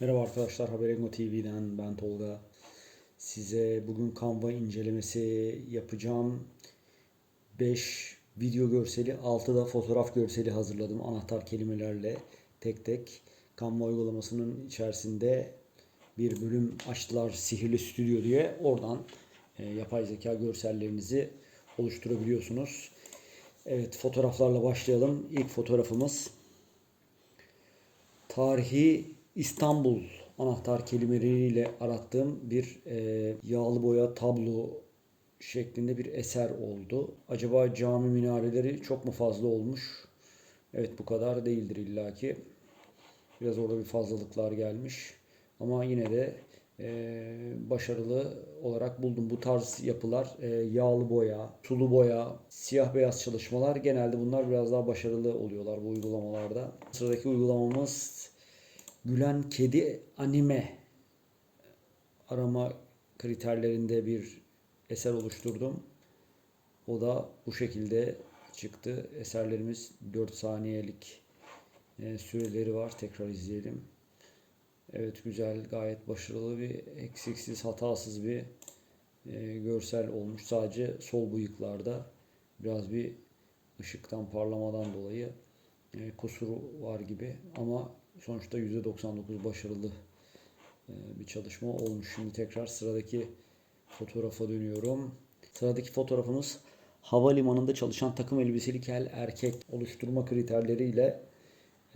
Merhaba arkadaşlar, Haberengo TV'den ben Tolga. Size bugün Canva incelemesi yapacağım. 5 video görseli, 6 da fotoğraf görseli hazırladım anahtar kelimelerle tek tek. Canva uygulamasının içerisinde bir bölüm açtılar Sihirli Stüdyo diye. Oradan e, yapay zeka görsellerinizi oluşturabiliyorsunuz. Evet, fotoğraflarla başlayalım. İlk fotoğrafımız tarihi İstanbul anahtar kelimeleriyle arattığım bir e, yağlı boya tablo şeklinde bir eser oldu. Acaba cami minareleri çok mu fazla olmuş? Evet bu kadar değildir illaki. Biraz orada bir fazlalıklar gelmiş. Ama yine de e, başarılı olarak buldum. Bu tarz yapılar e, yağlı boya, sulu boya, siyah beyaz çalışmalar genelde bunlar biraz daha başarılı oluyorlar bu uygulamalarda. Sıradaki uygulamamız Gülen Kedi Anime arama kriterlerinde bir eser oluşturdum. O da bu şekilde çıktı. Eserlerimiz 4 saniyelik e, süreleri var. Tekrar izleyelim. Evet güzel, gayet başarılı bir eksiksiz, hatasız bir e, görsel olmuş. Sadece sol bıyıklarda biraz bir ışıktan parlamadan dolayı e, kusuru var gibi ama sonuçta %99 başarılı e, bir çalışma olmuş. Şimdi tekrar sıradaki fotoğrafa dönüyorum. Sıradaki fotoğrafımız havalimanında çalışan takım elbiseli kel erkek oluşturma kriterleriyle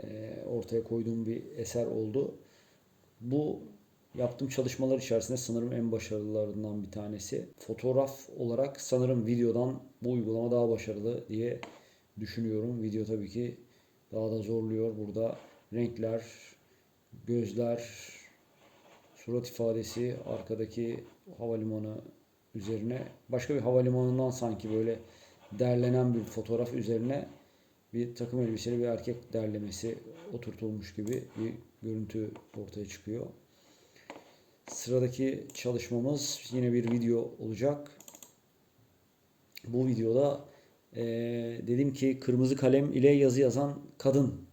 e, ortaya koyduğum bir eser oldu. Bu yaptığım çalışmalar içerisinde sanırım en başarılılarından bir tanesi. Fotoğraf olarak sanırım videodan bu uygulama daha başarılı diye düşünüyorum. Video tabii ki daha da zorluyor. Burada renkler, gözler, surat ifadesi, arkadaki havalimanı üzerine başka bir havalimanından sanki böyle derlenen bir fotoğraf üzerine bir takım elbiseli bir erkek derlemesi oturtulmuş gibi bir görüntü ortaya çıkıyor. Sıradaki çalışmamız yine bir video olacak. Bu videoda e, dedim ki kırmızı kalem ile yazı yazan kadın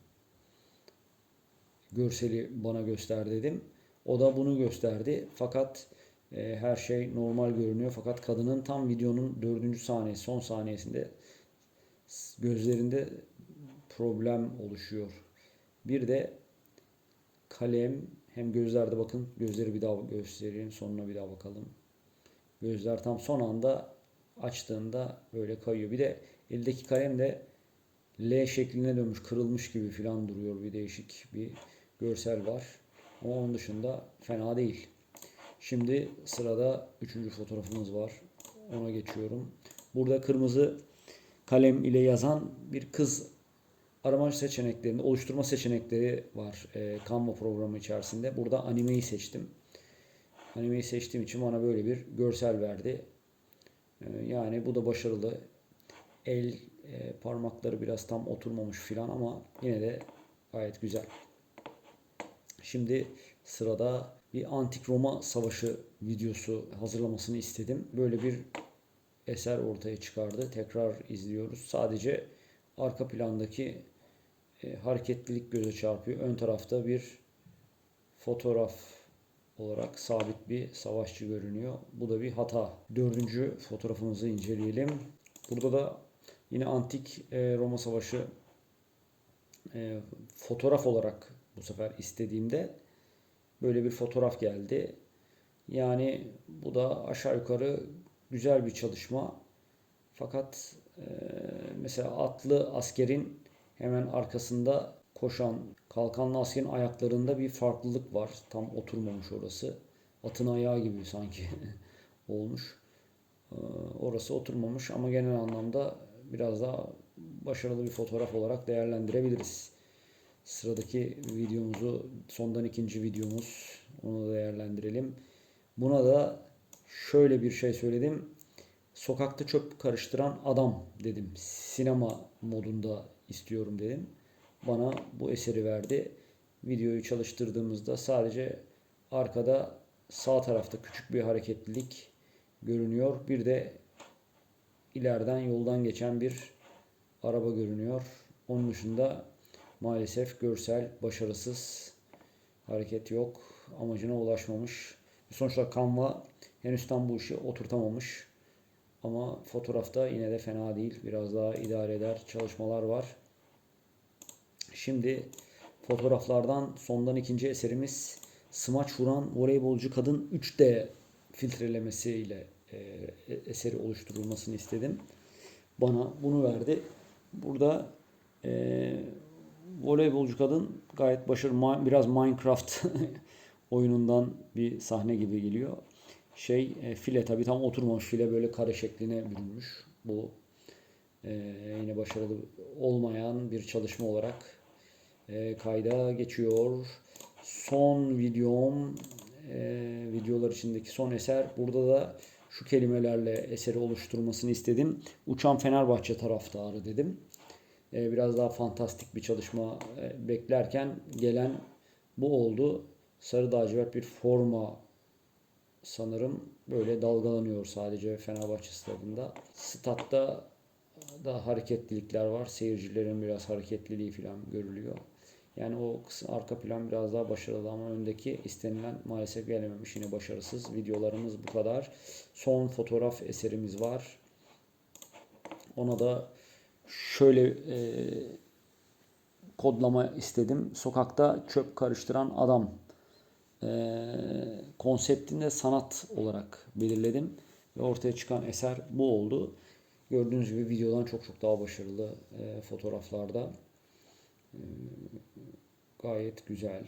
görseli bana göster dedim. O da bunu gösterdi. Fakat e, her şey normal görünüyor. Fakat kadının tam videonun dördüncü saniyesi, son saniyesinde gözlerinde problem oluşuyor. Bir de kalem hem gözlerde bakın gözleri bir daha göstereyim sonuna bir daha bakalım. Gözler tam son anda açtığında böyle kayıyor. Bir de eldeki kalem de L şekline dönmüş, kırılmış gibi falan duruyor. Bir değişik bir görsel var. Ama onun dışında fena değil. Şimdi sırada üçüncü fotoğrafımız var. Ona geçiyorum. Burada kırmızı kalem ile yazan bir kız arama seçeneklerinde oluşturma seçenekleri var e, Canva programı içerisinde. Burada animeyi seçtim. Animeyi seçtiğim için bana böyle bir görsel verdi. E, yani bu da başarılı. El e, parmakları biraz tam oturmamış filan ama yine de gayet güzel. Şimdi sırada bir antik Roma savaşı videosu hazırlamasını istedim. Böyle bir eser ortaya çıkardı. Tekrar izliyoruz. Sadece arka plandaki e, hareketlilik göze çarpıyor. Ön tarafta bir fotoğraf olarak sabit bir savaşçı görünüyor. Bu da bir hata. Dördüncü fotoğrafımızı inceleyelim. Burada da yine antik e, Roma savaşı e, fotoğraf olarak bu sefer istediğimde böyle bir fotoğraf geldi. Yani bu da aşağı yukarı güzel bir çalışma. Fakat e, mesela atlı askerin hemen arkasında koşan kalkanlı askerin ayaklarında bir farklılık var. Tam oturmamış orası. Atın ayağı gibi sanki olmuş. E, orası oturmamış ama genel anlamda biraz daha başarılı bir fotoğraf olarak değerlendirebiliriz. Sıradaki videomuzu sondan ikinci videomuz. Onu da değerlendirelim. Buna da şöyle bir şey söyledim. Sokakta çöp karıştıran adam dedim. Sinema modunda istiyorum dedim. Bana bu eseri verdi. Videoyu çalıştırdığımızda sadece arkada sağ tarafta küçük bir hareketlilik görünüyor. Bir de ileriden yoldan geçen bir araba görünüyor. Onun dışında maalesef görsel başarısız. Hareket yok. Amacına ulaşmamış. Sonuçta Canva henüz tam bu işi oturtamamış. Ama fotoğrafta yine de fena değil. Biraz daha idare eder çalışmalar var. Şimdi fotoğraflardan sondan ikinci eserimiz smaç vuran voleybolcu kadın 3D filtrelemesiyle e, eseri oluşturulmasını istedim. Bana bunu verdi. Burada e, voleybolcu kadın gayet başarılı. Biraz Minecraft oyunundan bir sahne gibi geliyor. Şey e, file tabii tam oturmamış file böyle kare şekline bürünmüş. Bu e, yine başarılı olmayan bir çalışma olarak e, kayda geçiyor. Son videom e, videolar içindeki son eser. Burada da şu kelimelerle eseri oluşturmasını istedim. Uçan Fenerbahçe taraftarı dedim. E, biraz daha fantastik bir çalışma e, beklerken gelen bu oldu. Sarı lacivert bir forma sanırım böyle dalgalanıyor sadece Fenerbahçe stadında. Statta da hareketlilikler var. Seyircilerin biraz hareketliliği falan görülüyor. Yani o kısım, arka plan biraz daha başarılı ama öndeki istenilen maalesef gelememiş. Yine başarısız. Videolarımız bu kadar. Son fotoğraf eserimiz var. Ona da şöyle e, kodlama istedim. Sokakta çöp karıştıran adam e, konseptinde sanat olarak belirledim. Ve ortaya çıkan eser bu oldu. Gördüğünüz gibi videodan çok çok daha başarılı e, fotoğraflarda. E, gayet güzel.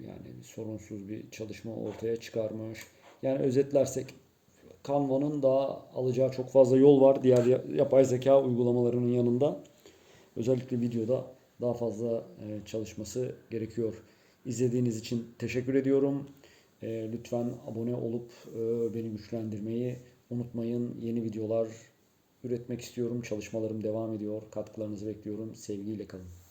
Yani sorunsuz bir çalışma ortaya çıkarmış. Yani özetlersek Canva'nın daha alacağı çok fazla yol var diğer ya- yapay zeka uygulamalarının yanında. Özellikle videoda daha fazla e, çalışması gerekiyor. İzlediğiniz için teşekkür ediyorum. E, Lütfen abone olup e, beni güçlendirmeyi unutmayın. Yeni videolar üretmek istiyorum. Çalışmalarım devam ediyor. Katkılarınızı bekliyorum. Sevgiyle kalın.